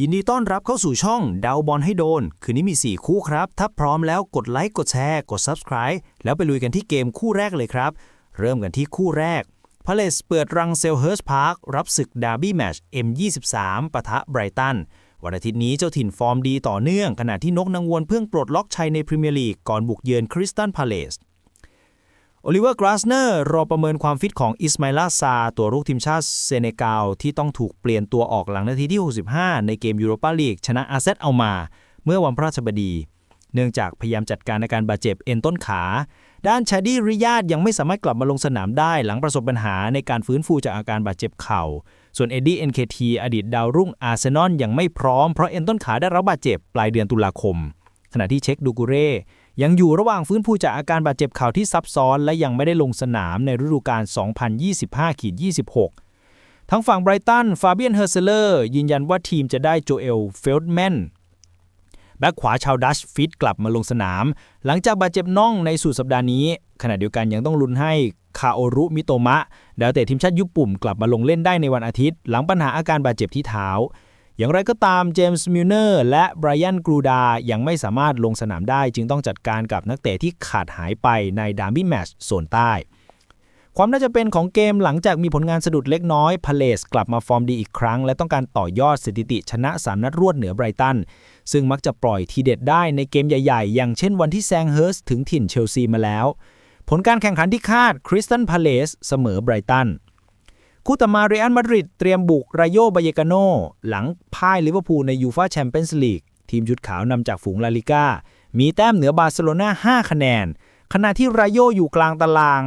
ยินดีต้อนรับเข้าสู่ช่องเดาบอลให้โดน คืนนี้มี 4 คู่ครับ ถ้าพร้อมแล้วกดไลค์กดแชร์ กด Subscribe แล้วไปลุยกันที่เกมคู่แรกเลยครับ เริ่มกันที่คู่แรกพาเลสเปิดรังเซลเฮิร์สพาร์ครับศึกดาร์บี้แมช M23 ปะทะไบรตันวันอาทิตย์นี้เจ้าถิ่นฟอร์มดีต่อเนื่อง ขณะที่นกนางวนเพิ่งปลดล็อกชัยในพรีเมียร์ลีกก่อนบุกเยือนคริสตันพาเลส โอลิเวอร์กราสเนอร์รอประเมินความฟิตของอิสมาอิลาซา ตัวรุกทีมชาติเซเนกัลที่ต้องถูกเปลี่ยนตัวออกหลังนาทีที่ 65 ในเกมยูโรปาลีกชนะอาเซตเอามา เมื่อวันพระราชบดี เนื่องจากพยายามจัดการอาการบาดเจ็บเอ็นต้นขา ด้านชาดีริยาดยังไม่สามารถกลับมาลงสนามได้หลังประสบปัญหาในการฟื้นฟูจากอาการบาดเจ็บเข่า ส่วนเอ็ดดี้เอ็นเคทีอดีตดาวรุ่งอาร์เซนอลยังไม่พร้อมเพราะเอ็นต้นขาได้รับบาดเจ็บปลายเดือนตุลาคม ขณะที่เช็คดูกูเร่ ยังอยู่ระหว่างฟื้นฟูจากอาการบาดเจ็บเข่าที่ซับซ้อน และยังไม่ได้ลงสนามในฤดูกาล 2025-26 ทั้งฝั่งไบรตัน ฟาเบียน เฮอร์เซเลอร์ ยืนยันว่าทีมจะได้โจเอล เฟลด์แมน แบ็คขวาชาวดัชฟิตกลับมาลงสนาม หลังจากบาดเจ็บน่องในสุดสัปดาห์นี้ ขณะเดียวกันยังต้องลุ้นให้คาโอรุมิโตมะดาวเตะทีมชาติญี่ปุ่นกลับมาลงเล่นได้ในวันอาทิตย์ หลังปัญหาอาการบาดเจ็บที่เท้า อย่างไรก็ตามเจมส์มิลเนอร์และไบรอันกรูดายังไม่สามารถลงสนามได้ จึงต้องจัดการกับนักเตะที่ขาดหายไปในดาร์บี้แมช์โซนใต้ ความน่าจะเป็นของเกมหลังจากมีผลงานสะดุดเล็กน้อยพาเลสกลับมาฟอร์มดีอีกครั้ง และต้องการต่อยอดสถิติชนะ 3 นัดรวดเหนือไบรตัน ซึ่งมักจะปล่อยทีเด็ดได้ในเกมใหญ่ๆ อย่างเช่นวันที่แซงเฮิร์สถึงถิ่นเชลซีมาแล้ว ผลการแข่งขันที่คาดคริสตันพาเลสเสมอไบรตัน คู่ต่อมาเรอัลมาดริดเตรียมบุกรายโยบายกาโน หลังพ่ายลิเวอร์พูลในยูฟาแชมเปี้ยนส์ลีกทีมชุดขาวนำจากฝูงลาลิก้า มีแต้มเหนือบาร์เซโลนา5 คะแนน ขณะที่รายโยอยู่กลางตาราง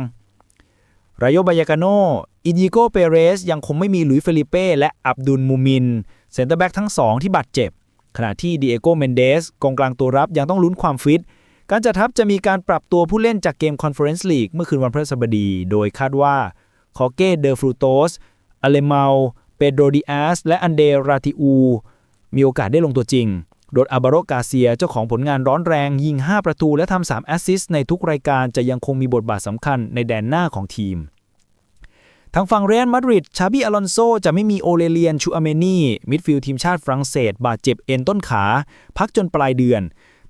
รายโยบายกาโน อินยิโกเปเรส ยังคงไม่มีหลุยเฟลิเป้และอับดุลมูมิน เซนเตอร์แบ็กทั้งสองที่บาดเจ็บ ขณะที่ดิเอโกเมนเดสกองกลางตัวรับยังต้องลุ้นความฟิต การจัดทัพจะมีการปรับตัวผู้เล่นจากเกมคอนเฟอเรนซ์ลีกเมื่อคืนวันพฤหัสบดี โดยคาดว่า คอเก้เดอฟรูโตสอเลเมาเปโดรดิอาสและอันเดราติอู มีโอกาสได้ลงตัวจริง โดยอาบาโรกาเซียเจ้าของผลงานร้อนแรงยิง 5 ประตูและทำ3แอสซิสต์ในทุกรายการจะยังคงมีบทบาทสำคัญในแดนหน้าของทีมทางฝั่งเรอัลมาดริด ชาบิอลอนโซ จะไม่มีโอเลเลียน ชูอาเมนีมิดฟิลด์ทีมชาติฝรั่งเศส บาดเจ็บเอ็นต้นขา พักจนปลายเดือน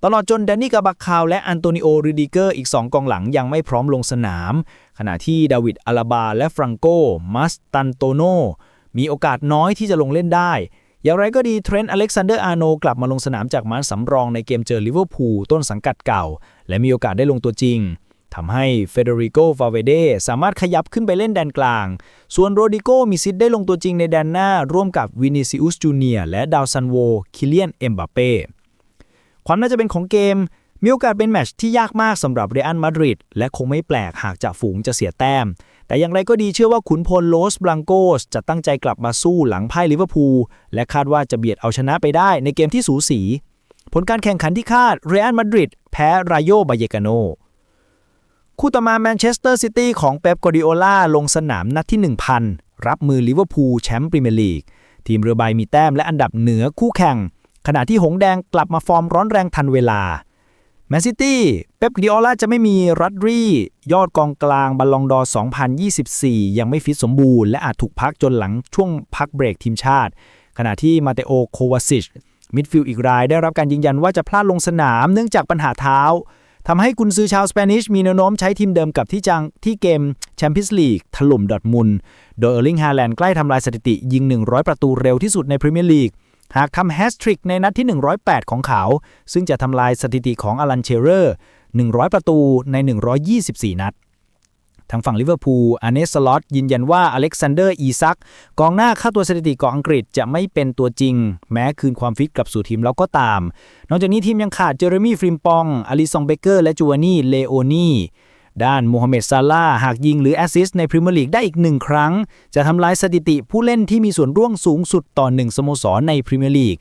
ตลอดจนแดนนี่กาบักคาวและอันโตนิโอริดิเกอร์อีก 2 กองหลังยังไม่พร้อมลงสนาม ขณะที่ดาวิดอาลาบาและฟรังโกมัสตันโตโนมีโอกาสน้อยที่จะลงเล่นได้ อย่างไรก็ดีเทรนต์อเล็กซานเดอร์อาร์โนกลับมาลงสนามจากม้าสำรองในเกมเจอลิเวอร์พูลต้นสังกัดเก่า และมีโอกาสได้ลงตัวจริงทำให้เฟเดริโกฟาเวเดสามารถขยับขึ้นไปเล่นแดนกลาง ส่วนโรดิโกมีสิทได้ลงตัวจริงในแดนหน้า ร่วมกับวินิซิอุสจูเนียและดาวซันโว คิเลียน เอ็มบาเป้ ความน่าจะเป็นของเกม มีโอกาสเป็นแมชที่ยากมากสำหรับเรอัลมาดริดและคงไม่แปลกหากจากฝูงจะเสียแต้ม แต่อย่างไรก็ดีเชื่อว่าขุนพลโลสบลังโกสจะตั้งใจกลับมาสู้หลังพ่ายลิเวอร์พูลและคาดว่าจะเบียดเอาชนะไปได้ในเกมที่สูสี ผลการแข่งขันที่คาดเรอัลมาดริดแพ้รายโยบายกาโนคู่ต่อมาแมนเชสเตอร์ซิตี้ของเป๊ปกวาร์ดิโอลาลงสนามนัดที่ 1,000 รับมือลิเวอร์พูลแชมป์พรีเมียร์ลีก ทีมเรือใบมีแต้มและอันดับเหนือคู่แข่ง ขณะที่หงแดงกลับมาฟอร์มร้อนแรงทันเวลาแมนซิตี้เป๊ปกวาร์ดิโอลาจะไม่มีรัดรี่ ยอดกองกลางบัลลองดอร์2024 ยังไม่ฟิตสมบูรณ์และอาจถูกพักจนหลังช่วงพักเบรกทีมชาติ ขณะที่มาเตโอโควาซิชมิดฟิลด์อีกรายได้รับการยืนยันว่าจะพลาดลงสนามเนื่องจากปัญหาเท้าทำให้กุนซือชาวสเปนิชมีแนวโน้มใช้ทีมเดิมกับที่จังที่เกมแชมเปี้ยนส์ลีกถล่มดอร์ทมุนโดยเออร์ลิงฮาแลนด์ใกล้ทำลายสถิติยิง 100 ประตูเร็วที่สุดในพรีเมียร์ลีก หากทำแฮสทริกในนัดที่ 108 ของเขา ซึ่งจะทำลายสถิติของอลันเชเรอร์ 100 ประตูใน 124 นัด ทางฝั่งลิเวอร์พูลอเนสลอตยืนยันว่าอเล็กซานเดอร์อีซัก กองหน้าค่าตัวสถิติของอังกฤษจะไม่เป็นตัวจริง แม้คืนความฟิตกลับสู่ทีมแล้วก็ตาม นอกจากนี้ทีมยังขาดเจอร์มี่ฟริมปองอลิซองเบเกอร์และจูวานี่เลโอนี ด้านโมฮัมเหม็ดซาลาห์หากยิงหรือแอสซิสต์ในพรีเมียร์ลีกได้อีกหนึ่งครั้ง จะทำลายสถิติผู้เล่นที่มีส่วนร่วมสูงสุดต่อหนึ่งสโมสรในพรีเมียร์ลีก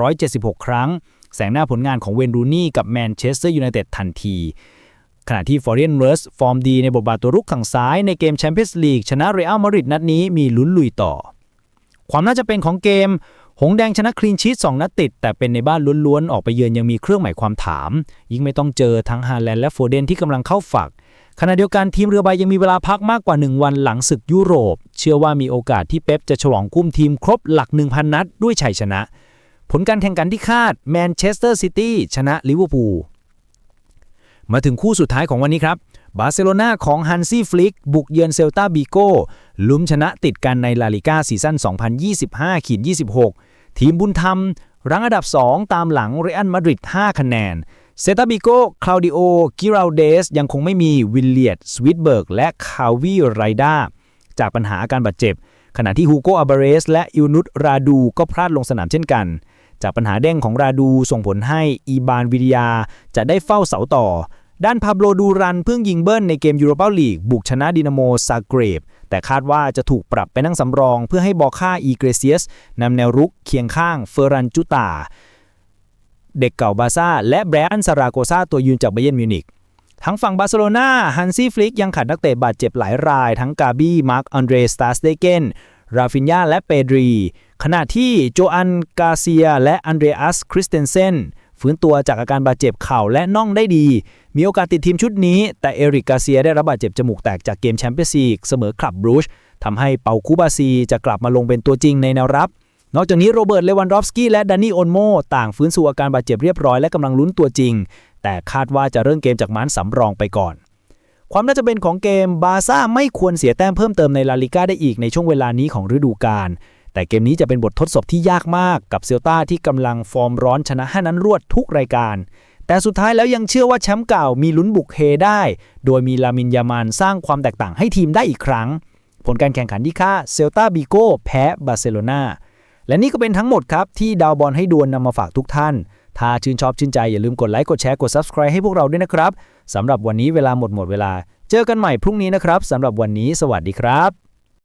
276 ครั้ง แสงหน้าผลงานของเวนรูนี่กับแมนเชสเตอร์ยูไนเต็ดทันทีขณะที่ฟอร์เรนเวิร์สฟอร์มดีในบทบาทตัวรุกฝั่งซ้ายในเกมแชมเปี้ยนส์ลีกชนะเรอัลมาดริดนัดนี้มีลุ้นลุยต่อ ความน่าจะเป็นของเกม หงแดงชนะคลีนชีต2นัดติด แต่เป็นในบ้านล้วนๆ ออกไปเยือนยังมีเครื่องหมายความถาม ยิ่งไม่ต้องเจอทั้งฮาแลนด์และโฟเดนที่กำลังเข้าฝัก ขณะเดียวกันทีมเรือใบยังมีเวลาพักมากกว่า 1 วันหลังศึกยุโรป เชื่อว่ามีโอกาสที่เป๊ปจะฉลองกุ้มทีมครบหลัก 1,000 นัดด้วยชัยชนะ ผลการแข่งขันที่คาดแมนเชสเตอร์ซิตี้ชนะลิเวอร์พูลมาถึงคู่สุดท้ายของวันนี้ครับ บาร์เซโลนาของฮันซี่ฟลิก บุกเยือนเซลตาบิโก้ลุ้มชนะติดกันในลาลิก้าซีซั่น 2025-26 ทีมบุญธรรมรั้งอันดับ 2 ตามหลังเรอัลมาดริด 5 คะแนน เซตาบิโกคลาวดิโอ กิราเดส ยังคงไม่มีวิลเลียดสวิตเบิร์ก และคาวีไรดาจากปัญหาอาการบาดเจ็บ ขณะที่ฮูโกอาบาเรส และอิวนุตราดูก็พลาดลงสนามเช่นกัน จากปัญหาเด้งของราดูส่งผลให้อีบานวิริยาจะได้เฝ้าเสาต่อ ด้านพาโบโลดูรันเพิ่งยิงเบิ้ลในเกมยูโรปาลีกบุกชนะดินาโมซาเกรบ แต่คาดว่าจะถูกปรับไปนั่งสำรอง เพื่อให้บอค่าอีเกรเซียสนำแนวรุกเคียงข้างเฟอร์รันจุตา เด็กเก่าบาซ่า และแบรอันซาราโกซาตัวยืนจากไบเยร์นมิวนิกทั้งฝั่งบาร์เซโลนาฮันซี่ฟลิกยังขาดนักเตะบาดเจ็บหลายราย ทั้งกาบี้มาร์คอันเดรสตาสเดเกนราฟินยาและเปดรี ขณะที่โจอันกาเซีย และอันเดรอัสคริสเตนเซนฟื้นตัวจากอาการบาดเจ็บเข่าและน่องได้ดี มีโอกาสติดทีมชุดนี้ แต่เอริกกาเซียได้รับบาดเจ็บจมูกแตกจากเกมแชมเปี้ยนส์ลีกเสมอคลับบรูชทำให้เปาคูบาซีจะกลับมาลงเป็นตัวจริงในแนวรับ นอกจากนี้โรเบิร์ต เลวันดอฟสกี้และดานนี่โอนโมต่างฟื้นสู่อาการบาดเจ็บเรียบร้อยและกำลังลุ้นตัวจริง แต่คาดว่าจะเริ่มเกมจากม้านสำรองไปก่อน ความน่าจะเป็นของเกมบาซ่าไม่ควรเสียแต้มเพิ่มเติมในลาลิก้าได้อีกในช่วงเวลานี้ของฤดูกาลแต่เกมนี้จะเป็นบททดสอบที่ยากมากกับเซลตาที่กำลังฟอร์มร้อนชนะห้านั้นรวดทุกรายการ แต่สุดท้ายแล้วยังเชื่อว่าแชมป์เก่ามีลุ้นบุกเฮได้ โดยมีลามินยามานสร้างความแตกต่างให้ทีมได้อีกครั้ง ผลการแข่งขันที่ค่าเซลตาบิโกแพ้บาร์เซโลนา และนี่ก็เป็นทั้งหมดครับที่ดาวบอลให้ดวนนำมาฝากทุกท่าน ถ้าชื่นชอบชื่นใจอย่าลืมกดไลค์กดแชร์กด Subscribe ให้พวกเราด้วยนะครับสำหรับวันนี้เวลาหมดหมดเวลา เจอกันใหม่พรุ่งนี้นะครับสำหรับวันนี้ สวัสดีครับ